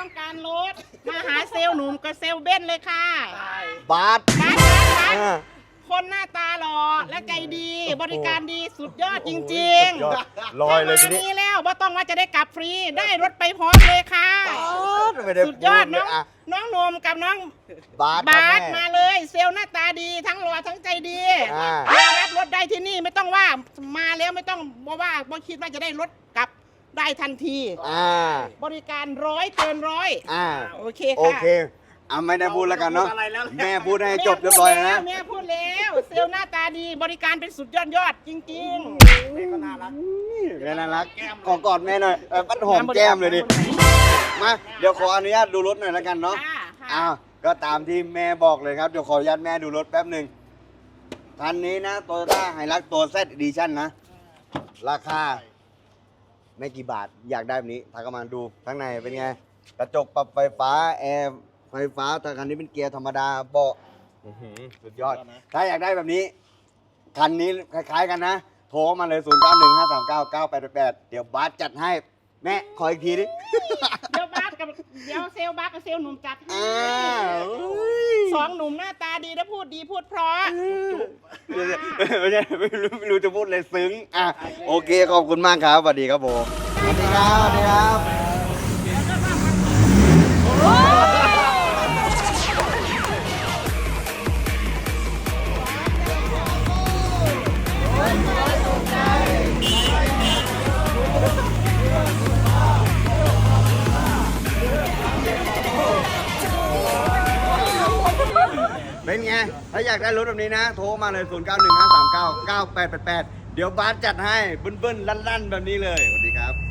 ต้องการรถมาหาเซลล์หนุ่มกับเซลล์เบ้นเลยค่ะบาทบ้านบ้านบ้านอ่า คนหน้าตาหล่อและใจดีบริการดีสุดยอดจริงยอดๆลอยเลยทีถ้ามานี้นี้แล้วว่าต้องว่าจะได้กลับฟรีได้รถไปพร้อมเลยค่ะ ไม่ได้สุดยอดพูเลน้องอะน้องนมกับน้องบาทบาสครับมาแม่เลย เซลล์หน้าตาดีทั้งหล่อทั้งใจดี อ่า มารับรถได้ที่นี่ไม่ต้องว่ามาแล้วไม่ต้องบอกว่าบ่คิดว่าจะได้รถกลับ ได้ทันที อ่า บริการร้อยเกินร้อยอ่า โอเคโอค่ะเคอะไม่ได้พูดแล้วกันเนาะพูดอะไรแล้วแม่พูดให้จบเรียบร้อยแล้วนะ แม่พูดแล้ว เซลล์หน้าตาดีบริการเป็นสุดยอดยอดจริงแม่ก็น่ารัก แม่น่ารักขอกอดแม่หน่อยเออปั้นหอมแก้มเลยดิ มา เดี๋ยวขออนุญาตดูรถหน่อยแล้วกันๆเนาะ ค่ะค่ะอ้าว ก็ตามที่แม่บอกเลยครับ เดี๋ยวขออนุญาตแม่ดูรถแป๊บหนึ่งคันนี้นะโตโยต้าไฮรักตัวเซตดิชั่นนะ ราคา ไม่กี่บาทอยากได้แบบนี้ทางกำลังดูข้างในเป็นไง กระจกปรับไฟฟ้าแอร์ไฟฟ้าแต่คันนี้เป็นเกียร์ธรรมดาเบาะอื้อหือสุดยอด ถ้าอยากได้แบบนี้ คันนี้คล้ายๆกันนะ โทรมาเลย 0 9 1 5 3 9 9 8 8 เดี๋ยวบาสจัดให้ แม่ขออีกทีดิ เดี๋ยวบาสกับเดี๋ยวเซลล์บาสกับเซลล์หนุ่มจัดให้ อ้าวเฮ้ย สองหนุ่มหน้าตาดีและพูดดีพูดเพราะไม่ใช่ไม่รู้ไม่รู้จะพูดเลยซึ้ง อะ โอเค ขอบคุณมากครับสวัสดีครับผม สวัสดีครับสวัสดีครับ เป็นไง ถ้าอยากได้รถแบบนี้นะ โทรมาเลย 0 9 1 5 3 9 9 8 8 8 เดี๋ยวบาสจัดให้บึ้นๆ ลั่นๆ แบบนี้เลย สวัสดีครับ